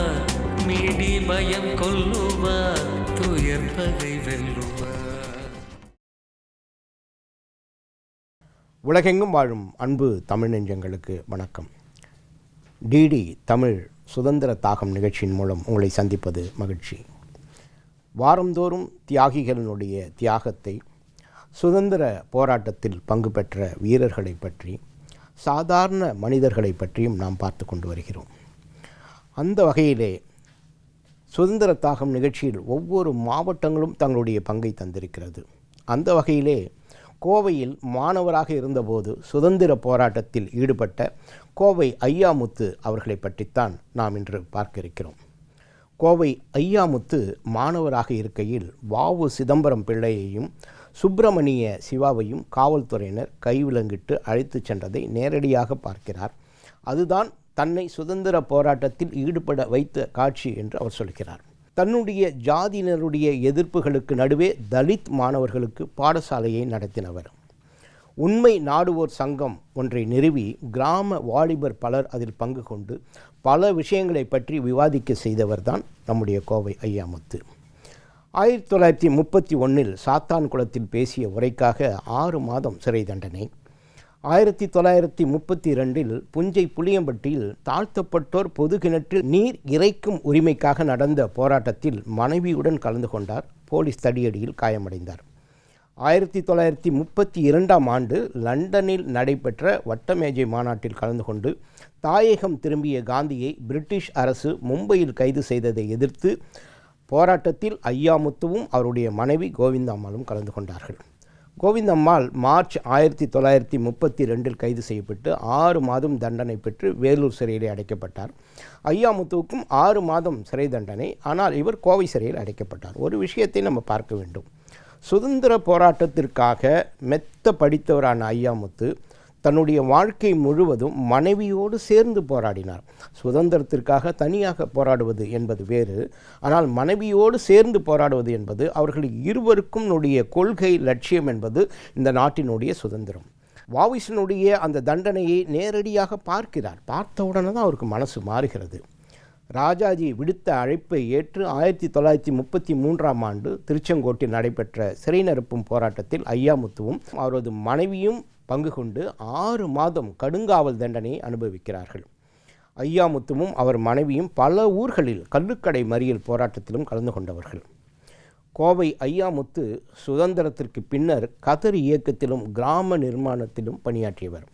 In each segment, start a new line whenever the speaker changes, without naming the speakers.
சொல்லுவார் மீடி பயம் கொல்லுவார் துயர் பகை வெல்லுவார்.
உலகெங்கும் வாழும் அன்பு தமிழ் நெஞ்சங்களுக்கு வணக்கம். டிடி தமிழ் சுதந்திர தாகம் நிகழ்ச்சியின் மூலம் உங்களை சந்திப்பது மகிழ்ச்சி. வாரந்தோறும் தியாகிகளினுடைய தியாகத்தை சுதந்திர போராட்டத்தில் பங்கு பெற்ற வீரர்களை பற்றி சாதாரண மனிதர்களை பற்றியும் நாம் பார்த்து கொண்டு வருகிறோம். அந்த வகையிலே சுதந்திர தாகம் நிகழ்ச்சியில் ஒவ்வொரு மாவட்டங்களும் தங்களுடைய பங்கை தந்திருக்கிறது. அந்த வகையிலே கோவையில் மாணவராக இருந்தபோது சுதந்திர போராட்டத்தில் ஈடுபட்ட கோவை ஐயாமுத்து அவர்களை பற்றித்தான் நாம் இன்று பார்க்க இருக்கிறோம் கோவை ஐயாமுத்து மாணவராக இருக்கையில் வாவு சிதம்பரம் பிள்ளையையும் சுப்பிரமணிய சிவாவையும் காவல்துறையினர் கைவிலங்கிட்டு அழைத்துச் சென்றதை நேரடியாக பார்க்கிறார். அதுதான் தன்னை சுதந்திர போராட்டத்தில் ஈடுபட வைத்த காட்சி என்று அவர் சொல்கிறார். தன்னுடைய ஜாதியினருடைய எதிர்ப்புகளுக்கு நடுவே தலித் மாணவர்களுக்கு பாடசாலையை நடத்தினவர். உண்மை நாடுவோர் சங்கம் ஒன்றை நிறுவி கிராம வாலிபர் பலர் அதில் பங்கு கொண்டு பல விஷயங்களை பற்றி விவாதிக்க செய்தவர்தான் நம்முடைய கோவை ஐயாமுத்து. ஆயிரத்தி தொள்ளாயிரத்தி முப்பத்தி ஒன்றில் சாத்தான் குளத்தில் பேசிய உரைக்காக ஆறு மாதம் சிறை தண்டனை. ஆயிரத்தி தொள்ளாயிரத்தி முப்பத்தி ரெண்டில் புஞ்சை புளியம்பட்டியில் தாழ்த்தப்பட்டோர் பொது கிணற்றில் நீர் இறைக்கும் உரிமைக்காக நடந்த போராட்டத்தில் மனைவியுடன் கலந்து கொண்டார். போலீஸ் தடியடியில் காயமடைந்தார். ஆயிரத்தி தொள்ளாயிரத்தி முப்பத்தி இரண்டாம் ஆண்டு லண்டனில் நடைபெற்ற வட்டமேஜை மாநாட்டில் கலந்து கொண்டு தாயகம் திரும்பிய காந்தியை பிரிட்டிஷ் அரசு மும்பையில் கைது செய்ததை எதிர்த்து போராட்டத்தில் ஐயாமுத்துவும் அவருடைய மனைவி கோவிந்தம்மாளும் கலந்து கொண்டார்கள். கோவிந்தம்மாள் மார்ச் ஆயிரத்தி தொள்ளாயிரத்தி முப்பத்தி ரெண்டில் கைது செய்யப்பட்டு ஆறு மாதம் தண்டனை பெற்று வேலூர் சிறையிலே அடைக்கப்பட்டார். ஐயாமுத்துவுக்கும் ஆறு மாதம் சிறை தண்டனை. ஆனால் இவர் கோவை சிறையில் அடைக்கப்பட்டார். ஒரு விஷயத்தை நம்ம பார்க்க வேண்டும். சுதந்திர போராட்டத்திற்காக மெத்த படித்தவரான ஐயாமுத்து தன்னுடைய வாழ்க்கை முழுவதும் மனைவியோடு சேர்ந்து போராடினார். சுதந்திரத்திற்காக தனியாக போராடுவது என்பது வேறு. ஆனால் மனைவியோடு சேர்ந்து போராடுவது என்பது அவர்கள் இருவருக்கும் கொள்கை லட்சியம் என்பது இந்த நாட்டினுடைய சுதந்திரம். வாவிசனுடைய அந்த தண்டனையை நேரடியாக பார்க்கிறார். பார்த்த உடனே தான் அவருக்கு மனசு மாறுகிறது. ராஜாஜி விடுத்த அழைப்பை ஏற்று ஆயிரத்தி தொள்ளாயிரத்தி முப்பத்தி மூன்றாம் ஆண்டு திருச்செங்கோட்டில் நடைபெற்ற சிறை நிரப்பும் போராட்டத்தில் ஐயாமுத்துவும் அவரது மனைவியும் பங்கு கொண்டு ஆறு மாதம் கடுங்காவல் தண்டனையை அனுபவிக்கிறார்கள். ஐயாமுத்துவும் அவர் மனைவியும் பல ஊர்களில் கல்லுக்கடை மறியல் போராட்டத்திலும் கலந்து கொண்டவர்கள். கோவை ஐயாமுத்து சுதந்திரத்திற்கு பின்னர் கதர் இயக்கத்திலும் கிராம நிர்மாணத்திலும் பணியாற்றியவர்.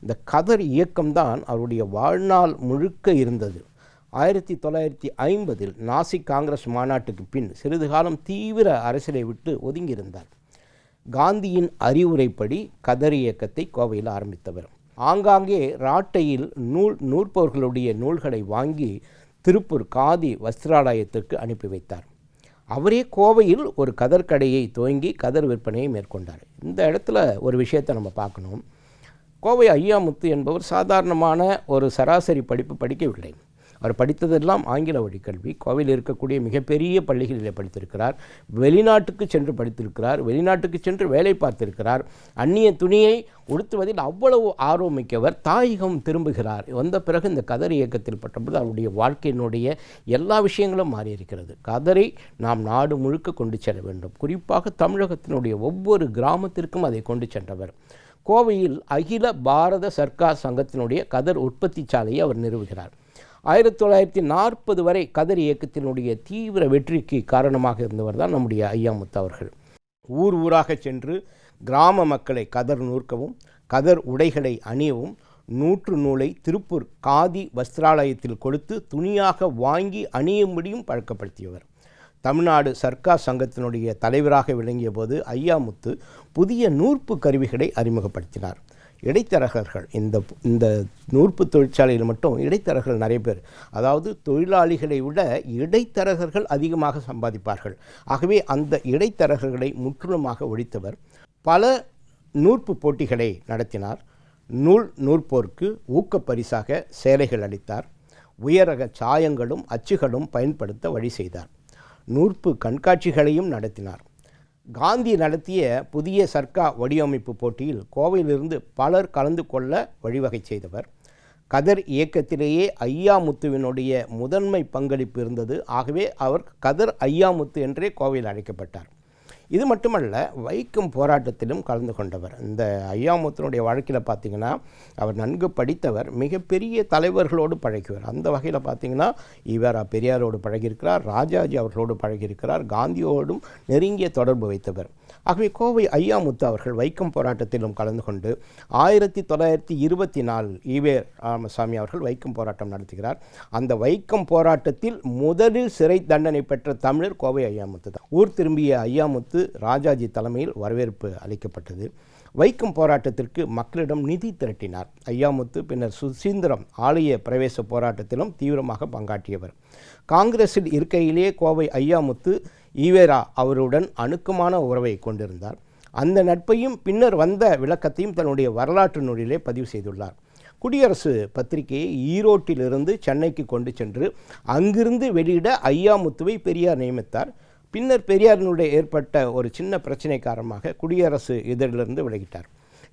இந்த கதர் இயக்கம்தான் அவருடைய வாழ்நாள் முழுக்க இருந்தது. ஆயிரத்தி தொள்ளாயிரத்தி ஐம்பதில் நாசிக் காங்கிரஸ் மாநாட்டுக்கு பின் சிறிது காலம் தீவிர அரசியலை விட்டு ஒதுங்கியிருந்தார். காந்தியின் அறிவுரைப்படி கதர் இயக்கத்தை கோவையில் ஆரம்பித்தவர். ஆங்காங்கே ராட்டையில் நூல் நூற்பவர்களுடைய நூல்களை வாங்கி திருப்பூர் காதி வஸ்திராலயத்திற்கு அனுப்பி வைத்தார். அவரே கோவையில் ஒரு கதர் கடையை துவங்கி கதர் விற்பனையை மேற்கொண்டார். இந்த இடத்துல ஒரு விஷயத்தை நம்ம பார்க்கணும். கோவை ஐயாமுத்து என்பவர் சாதாரணமான ஒரு சராசரி படிப்பு படிக்கவில்லை. அவர் படித்ததெல்லாம் ஆங்கில வழி கல்வி கோவையில் இருக்கக்கூடிய மிகப்பெரிய பள்ளிகளில் படித்திருக்கிறார். வெளிநாட்டுக்கு சென்று படித்திருக்கிறார். வெளிநாட்டுக்கு சென்று வேலை பார்த்திருக்கிறார். அந்நிய துணியை உடுத்துவதில் அவ்வளவு ஆர்வமிக்கவர் தாயகம் திரும்புகிறார். வந்த பிறகு இந்த கதர் இயக்கத்தில் பட்டபோது அவருடைய வாழ்க்கையினுடைய எல்லா விஷயங்களும் மாறியிருக்கிறது. கதரை நாம் நாடு முழுக்க கொண்டு செல்ல வேண்டும். குறிப்பாக தமிழகத்தினுடைய ஒவ்வொரு கிராமத்திற்கும் அதை கொண்டு சென்றவர். கோவையில் அகில பாரத சர்க்கார் சங்கத்தினுடைய கதர் உற்பத்தி சாலையை அவர் நிறுவுகிறார். ஆயிரத்தி தொள்ளாயிரத்தி நாற்பது வரை கதர் இயக்கத்தினுடைய தீவிர வெற்றிக்கு காரணமாக இருந்தவர் தான் நம்முடைய ஐயாமுத்து அவர்கள். ஊர் ஊராக சென்று கிராம மக்களை கதர் நூற்கவும் கதர் உடைகளை அணியவும் நூற்று நூலை திருப்பூர் காதி வஸ்திராலயத்தில் கொடுத்து துணியாக வாங்கி அணியும்படியும் பழக்கப்படுத்தியவர். தமிழ்நாடு சர்க்கார் சங்கத்தினுடைய தலைவராக விளங்கிய போது ஐயாமுத்து புதிய நூற்பு கருவிகளை அறிமுகப்படுத்தினார். இடைத்தரகர்கள் இந்த இந்த நூற்பு தொழிற்சாலையில் மட்டும் இடைத்தரகர்கள் நிறைய பேர். அதாவது தொழிலாளிகளை விட இடைத்தரகர்கள் அதிகமாக சம்பாதிப்பார்கள். ஆகவே அந்த இடைத்தரகர்களை முற்றிலுமாக ஒழித்தவர். பல நூற்பு போட்டிகளை நடத்தினார். நூல் நூற்போருக்கு ஊக்கப்பரிசாக சேலைகள் அளித்தார். உயரக சாயங்களும் அச்சுகளும் பயன்படுத்த வழி செய்தார். நூற்பு கண்காட்சிகளையும் நடத்தினார். காந்தி நடத்திய புதிய சர்க்கா வடிவமைப்பு போட்டியில் கோவையிலிருந்து பலர் கலந்து கொள்ள வழிவகை செய்தவர். கதர் இயக்கத்திலேயே ஐயாமுத்துவினுடைய முதன்மை பங்களிப்பு இருந்தது. ஆகவே அவர் கதர் ஐயாமுத்து என்றே கோவையில் அழைக்கப்பட்டார். இது மட்டுமல்ல வைக்கம் போராட்டத்திலும் கலந்து கொண்டவர். இந்த ஐயாமுத்தனுடைய வழக்கில் பார்த்தீங்கன்னா அவர் நன்கு படித்தவர் மிகப்பெரிய தலைவர்களோடு பழகியவர். அந்த வகையில் பார்த்தீங்கன்னா ஈவேரா பெரியாரோடு பழகியிருக்கிறார் ராஜாஜி அவர்களோடு பழகியிருக்கிறார் காந்தியோடும் நெருங்கிய தொடர்பு வைத்தவர். ஆகவே கோவை ஐயாமுத்து அவர்கள் வைக்கம் போராட்டத்திலும் கலந்து கொண்டு ஆயிரத்தி தொள்ளாயிரத்தி இருபத்தி நாலில் ஈவே ராமசாமி அவர்கள் வைக்கம் போராட்டம் நடத்துகிறார். அந்த வைக்கம் போராட்டத்தில் முதலில் சிறை தண்டனை பெற்ற தமிழர் கோவை ஐயாமுத்து தான். ஊர் திரும்பிய ஐயாமுத்து ராஜாஜி தலைமையில் வரவேற்பு அளிக்கப்பட்டது. வைக்கம் போராட்டத்திற்கு மக்களிடம் நிதி திரட்டினார். ஐயாமுத்து பின்னர் சுசீந்திரம் ஆலய பிரவேச போராட்டத்திலும் தீவிரமாக பங்காற்றியவர். காங்கிரஸில் இருக்கையிலேயே கோவை ஐயாமுத்து ஈவேரா அவருடன் அணுக்கமான உறவை கொண்டிருந்தார். அந்த நட்பையும் பின்னர் வந்த விளக்கத்தையும் தன்னுடைய வரலாற்று நூலிலே பதிவு செய்துள்ளார். குடியரசு பத்திரிகையை ஈரோட்டிலிருந்து சென்னைக்கு கொண்டு சென்று அங்கிருந்து வெளியிட ஐயாமுத்துவை பெரியார் நியமித்தார். பின்னர் பெரியாரினுடைய ஏற்பட்ட ஒரு சின்ன பிரச்சனை காரணமாக குடியரசு இதழிலிருந்து விலகிட்டார்.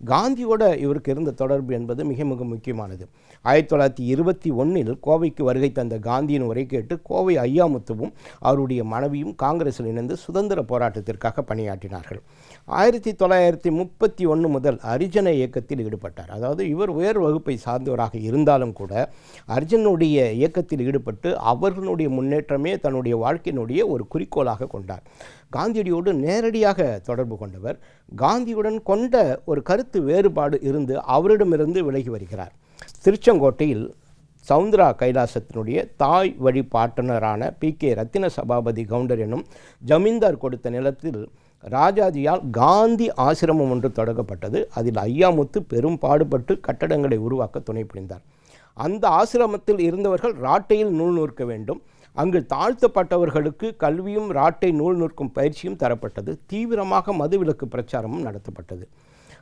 காந்தியோட இவருக்கு இருந்த தொடர்பு என்பது மிக மிக முக்கியமானது. ஆயிரத்தி தொள்ளாயிரத்தி இருபத்தி ஒன்றில் கோவைக்கு வருகை தந்த காந்தியின் உரை கேட்டு கோவை ஐயாமுத்துவும் அவருடைய மனைவியும் காங்கிரஸில் இணைந்து சுதந்திர போராட்டத்திற்காக பணியாற்றினார்கள். ஆயிரத்தி தொள்ளாயிரத்தி முப்பத்தி ஒன்று முதல் அரிஜன இயக்கத்தில் ஈடுபட்டார். அதாவது இவர் உயர் வகுப்பை சார்ந்தவராக இருந்தாலும் கூட அர்ஜுனுடைய இயக்கத்தில் ஈடுபட்டு அவர்களுடைய முன்னேற்றமே தன்னுடைய வாழ்க்கையினுடைய ஒரு குறிக்கோளாக கொண்டார். காந்தியடியோடு நேரடியாக தொடர்பு கொண்டவர் காந்தியுடன் கொண்ட ஒரு கருத்து வேறுபாடு இருந்து அவரிடமிருந்து விலகி வருகிறார். திருச்செங்கோட்டையில் சவுந்தரா கைலாசத்தினுடைய தாய் வழி பாட்டனரான பி. கே. ரத்தின சபாபதி கவுண்டர் எனும் ஜமீன்தார் கொடுத்த நிலத்தில் ராஜாஜியால் காந்தி ஆசிரமம் ஒன்று தொடங்கப்பட்டது. அதில் ஐயாமுத்து பெரும் பாடுபட்டு கட்டடங்களை உருவாக்க துணை புரிந்தார். அந்த ஆசிரமத்தில் இருந்தவர்கள் ராட்டையில் நூல் நூற்க வேண்டும் அங்கு தாழ்த்தப்பட்டவர்களுக்கு கல்வியும் ராட்டை நூல் நிற்கும் பயிற்சியும் தரப்பட்டது. தீவிரமாக மதுவிலக்கு பிரச்சாரமும் நடத்தப்பட்டது.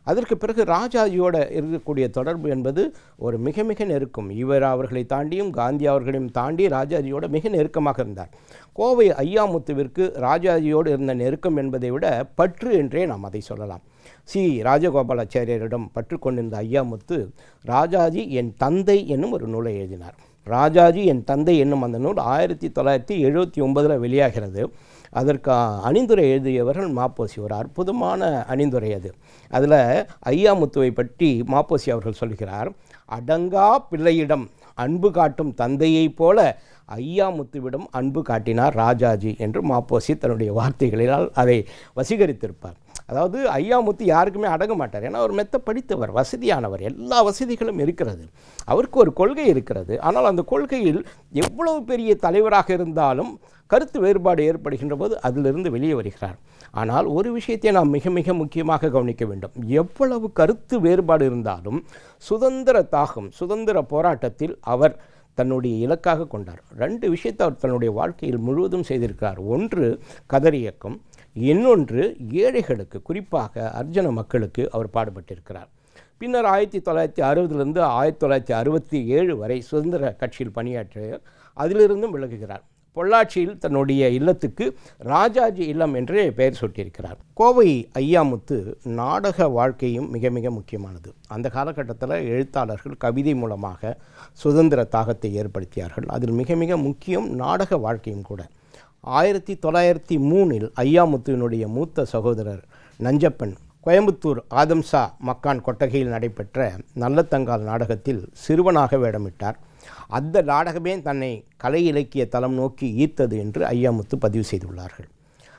அதற்கு பிறகு ராஜாஜியோட இருக்கக்கூடிய தொடர்பு என்பது ஒரு மிக மிக நெருக்கம். இவர் அவர்களை தாண்டியும் காந்தி அவர்களையும் தாண்டி ராஜாஜியோட மிக நெருக்கமாக இருந்தார். கோவை ஐயாமுத்துவிற்கு ராஜாஜியோடு இருந்த நெருக்கம் என்பதை விட பற்று என்றே நாம் அதை சொல்லலாம். சி. ராஜகோபாலாச்சாரியரிடம் பற்று கொண்டிருந்த ஐயாமுத்து ராஜாஜி என் தந்தை என்னும் ஒரு நூலை எழுதினார். ராஜாஜி என் தந்தை என்னும் அந்த நூல் ஆயிரத்தி தொள்ளாயிரத்தி எழுபத்தி ஒன்பதில் வெளியாகிறது. அதற்கு அணிந்துரை எழுதியவர்கள் மாப்போசி ஒரு அற்புதமான அணிந்துரை அது. அதில் ஐயாமுத்துவை பற்றி மாப்போசி அவர்கள் சொல்கிறார் அடங்கா பிள்ளையிடம் அன்பு காட்டும் தந்தையைப் போல ஐயாமுத்துவிடம் அன்பு காட்டினார் ராஜாஜி என்று மாப்போசி தன்னுடைய வார்த்தைகளினால் அதை வசீகரித்திருப்பார். அதாவது ஐயாமுத்து யாருக்குமே அடங்க மாட்டார். ஏன்னா அவர் மெத்த படித்தவர் வசதியானவர். எல்லா வசதிகளும் இருக்கிறது. அவருக்கு ஒரு கொள்கை இருக்கிறது. ஆனால் அந்த கொள்கையில் எவ்வளவு பெரிய தலைவராக இருந்தாலும் கருத்து வேறுபாடு ஏற்படுகின்ற போது அதிலிருந்து வெளியே வருகிறார். ஆனால் ஒரு விஷயத்தை நாம் மிக மிக முக்கியமாக கவனிக்க வேண்டும். எவ்வளவு கருத்து வேறுபாடு இருந்தாலும் சுதந்திர தாகம் சுதந்திர போராட்டத்தில் அவர் தன்னுடைய இலக்காக கொண்டார். ரெண்டு விஷயத்தை அவர் தன்னுடைய வாழ்க்கையில் முழுவதும் செய்திருக்கிறார். ஒன்று கதர் இயக்கம். இன்னொன்று ஏழைகளுக்கு குறிப்பாக அர்ஜுன மக்களுக்கு அவர் பாடுபட்டிருக்கிறார். பின்னர் ஆயிரத்தி தொள்ளாயிரத்தி அறுபதுலேருந்து ஆயிரத்தி தொள்ளாயிரத்தி அறுபத்தி ஏழு வரை சுதந்திர கட்சியில் பணியாற்றியவர் அதிலிருந்தும் விலகுகிறார். பொள்ளாச்சியில் தன்னுடைய இல்லத்துக்கு ராஜாஜி இல்லம் என்று பெயர் சூட்டியிருக்கிறார். கோவை ஐயாமுத்து நாடக வாழ்க்கையும் மிக மிக முக்கியமானது. அந்த காலகட்டத்தில் எழுத்தாளர்கள் கவிதை மூலமாக சுதந்திர தாகத்தை ஏற்படுத்தியார்கள். அதில் மிக மிக முக்கியம் நாடக வாழ்க்கையும் கூட. ஆயிரத்தி தொள்ளாயிரத்தி மூணில் ஐயாமுத்துவினுடைய மூத்த சகோதரர் நஞ்சப்பன் கோயம்புத்தூர் ஆதம்சா மக்கான் கொட்டகையில் நடைபெற்ற நல்லத்தங்கால் நாடகத்தில் சிறுவனாக வேடமிட்டார். அந்த நாடகமே தன்னை கலை இலக்கிய தளம் நோக்கி ஈர்த்தது என்று ஐயாமுத்து பதிவு செய்துள்ளார்கள்.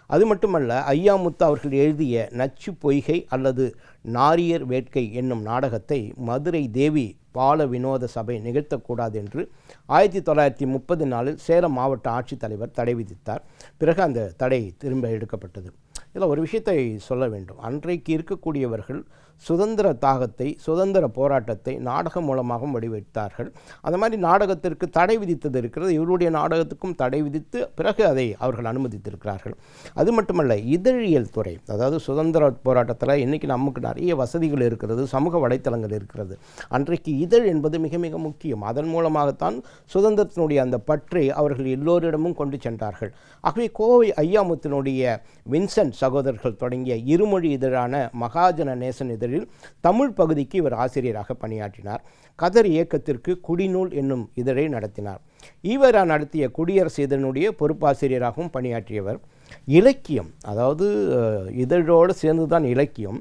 அது மட்டுமல்ல ஐயாமுத்து அவர்கள் எழுதிய நச்சு பொய்கை அல்லது நாரியர் வேட்கை என்னும் நாடகத்தை மதுரை தேவி பால வினோத சபை நிகழ்த்தக்கூடாது என்று ஆயிரத்தி தொள்ளாயிரத்தி முப்பது நாளில் சேலம் மாவட்ட ஆட்சித்தலைவர் தடை விதித்தார். பிறகு அந்த தடை திரும்ப எடுக்கப்பட்டது. இதில் ஒரு விஷயத்தை சொல்ல வேண்டும். அன்றைக்கு இருக்கக்கூடியவர்கள் சுதந்திர தாகத்தை சுதந்திர போராட்டத்தை நாடகம் மூலமாகவும் வடிவெடுத்தார்கள். அந்த மாதிரி நாடகத்திற்கு தடை விதித்தது இருக்கிறது. இவருடைய நாடகத்துக்கும் தடை விதித்து பிறகு அதை அவர்கள் அனுமதித்திருக்கிறார்கள். அது மட்டுமல்ல இதழியல் துறை அதாவது சுதந்திர போராட்டத்தில் இன்றைக்கி நமக்கு நிறைய வசதிகள் இருக்கிறது சமூக வலைத்தளங்கள் இருக்கிறது. அன்றைக்கு இதழ் என்பது மிக மிக முக்கியம். அதன் மூலமாகத்தான் சுதந்திரத்தினுடைய அந்த பற்றை அவர்கள் எல்லோரிடமும் கொண்டு சென்றார்கள். ஆகவே கோவை ஐயாமுத்தினுடைய வின்சென்ட் சகோதரர்கள் தொடங்கிய இருமொழி இதழான மகாஜன நேசன் இதழில் தமிழ் பகுதிக்கு இவர் ஆசிரியராக பணியாற்றினார். கதர் இயக்கத்திற்கு குடிநூல் என்னும் இதழை நடத்தினார். ஈவரா நடத்திய குடியரசு இதனுடைய பொறுப்பாசிரியராகவும் பணியாற்றியவர். இலக்கியம் அதாவது இதழோடு சேர்ந்து தான் இலக்கியம்.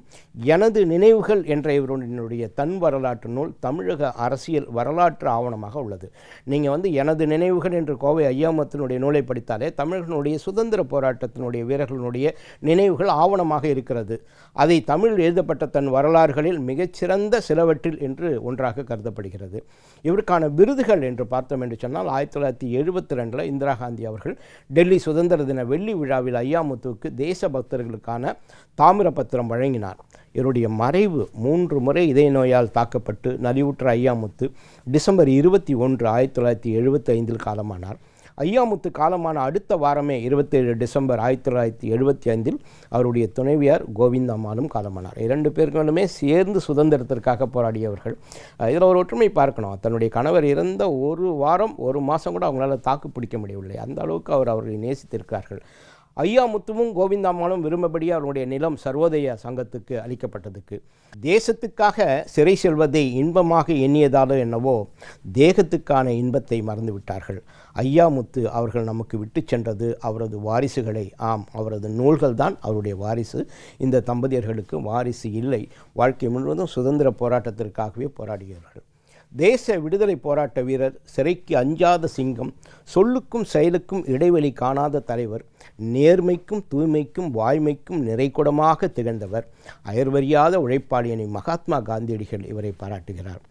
எனது நினைவுகள் என்ற இவருடைய தன் வரலாற்று நூல் தமிழக அரசியல் வரலாற்று ஆவணமாக உள்ளது. நீங்கள் வந்து எனது நினைவுகள் என்று கோவை ஐயாமத்தினுடைய நூலை படித்தாலே தமிழர்களுடைய சுதந்திர போராட்டத்தினுடைய வீரர்களுடைய நினைவுகள் ஆவணமாக இருக்கிறது. அதை தமிழில் எழுதப்பட்ட தன் வரலாறுகளில் மிகச்சிறந்த சிலவற்றில் என்று ஒன்றாக கருதப்படுகிறது. இவருக்கான விருதுகள் என்று பார்த்தோம் என்று சொன்னால் ஆயிரத்தி தொள்ளாயிரத்தி எழுபத்தி ரெண்டில் இந்திரா காந்தி அவர்கள் டெல்லி சுதந்திர தின வெள்ளி விழா விழாவில் ஐயாமுத்துவுக்கு தேசபக்தர்களுக்கான தாமிரபத்திரம் வழங்கினார். இவருடைய மறைவு மூன்று முறை இதய நோயால் தாக்கப்பட்டு நலிவுற்ற ஐயாமுத்து டிசம்பர் இருபத்தி ஒன்று ஆயிரத்தி தொள்ளாயிரத்தி எழுபத்தி ஐந்தில் காலமானார். ஐயாமுத்து காலமான அடுத்த வாரமே இருபத்தேழு டிசம்பர் ஆயிரத்தி தொள்ளாயிரத்தி எழுபத்தி ஐந்தில் அவருடைய துணைவியார் கோவிந்தம்மாளும் காலமானார். இரண்டு பேர்களுமே சேர்ந்து சுதந்திரத்திற்காக போராடியவர்கள். இதில் ஒரு ஒற்றுமை பார்க்கணும். தன்னுடைய கணவர் இறந்த ஒரு வாரம் ஒரு மாதம் கூட அவங்களால தாக்கு பிடிக்க முடியவில்லை. அந்த அளவுக்கு அவர் அவர்களை நேசித்திருக்கிறார்கள். ஐயாமுத்துவும் கோவிந்தாம்மாளும் விரும்பபடி அவருடைய நிலம் சர்வோதய சங்கத்துக்கு அளிக்கப்பட்டதுக்கு. தேசத்துக்காக சிறை செல்வதை இன்பமாக எண்ணியதாலோ என்னவோ தேகத்துக்கான இன்பத்தை மறந்து விட்டார்கள் ஐயாமுத்து அவர்கள் நமக்கு விட்டு சென்றது அவரது வாரிசுகளை. ஆம் அவரது நூல்கள் தான் அவருடைய வாரிசு. இந்த தம்பதியர்களுக்கு வாரிசு இல்லை. வாழ்க்கை முழுவதும் சுதந்திர போராட்டத்திற்காகவே போராடுகிறார்கள். தேச விடுதலை போராட்ட வீரர் சிறைக்கு அஞ்சாத சிங்கம் சொல்லுக்கும் செயலுக்கும் இடைவெளி காணாத தலைவர் நேர்மைக்கும் தூய்மைக்கும் வாய்மைக்கும் நிறைகுடமாக திகழ்ந்தவர் அயர்வறியாத உழைப்பாளியனை மகாத்மா காந்தியடிகள் இவரை பாராட்டுகிறார்.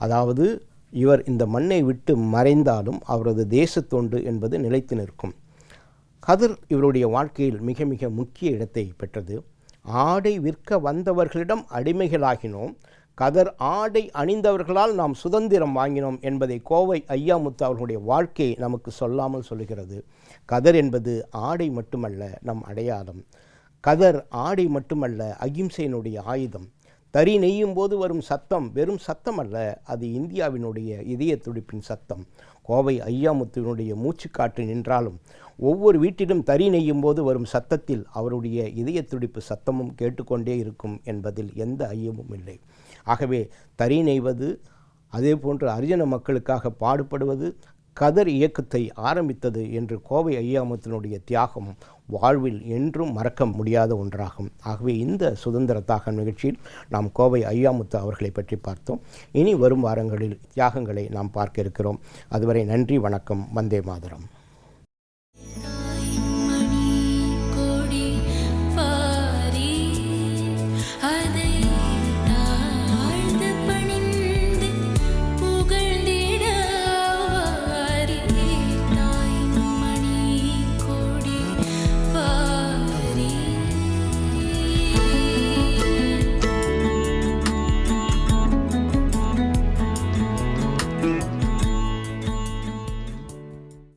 அதாவது இவர் இந்த மண்ணை விட்டு மறைந்தாலும் அவரது தேசத்தொண்டு என்பது நிலைத்து நிற்கும். கதிர் இவருடைய வாழ்க்கையில் மிக மிக முக்கிய இடத்தை பெற்றது. ஆடை விற்க வந்தவர்களிடம் அடிமைகளாகினோம் கதர் ஆடை அணிந்தவர்களால் நாம் சுதந்திரம் வாங்கினோம் என்பதை கோவை ஐயாமுத்து அவர்களுடைய வாழ்க்கை நமக்கு சொல்லாமல் சொல்லுகிறது. கதர் என்பது ஆடை மட்டுமல்ல நம் அடையாளம். கதர் ஆடை மட்டுமல்ல அகிம்சையினுடைய ஆயுதம். தறி நெய்யும் போது வரும் சத்தம் வெறும் சத்தம் அல்ல அது இந்தியாவினுடைய இதய துடிப்பின் சத்தம். கோவை ஐயாமுத்துவினுடைய மூச்சுக்காற்று நின்றாலும் ஒவ்வொரு வீட்டிலும் தறி நெய்யும் போது வரும் சத்தத்தில் அவருடைய இதய துடிப்பு சத்தமும் கேட்டுக்கொண்டே இருக்கும் என்பதில் எந்த ஐயமும் இல்லை. ஆகவே தறி நெய்வது அதே போன்று அரிஜன மக்களுக்காக பாடுபடுவது கதர் இயக்கத்தை ஆரம்பித்தது என்று கோவை ஐயாமுத்தினுடைய தியாகம் வாழ்வில் என்றும் மறக்க முடியாத ஒன்றாகும். ஆகவே இந்த சுதந்திர தாக நிகழ்ச்சியில் நாம் கோவை ஐயாமுத்து அவர்களை பற்றி பார்த்தோம். இனி வரும் வாரங்களில் தியாகங்களை நாம் பார்க்க இருக்கிறோம். அதுவரை நன்றி வணக்கம் வந்தே மாதரம்.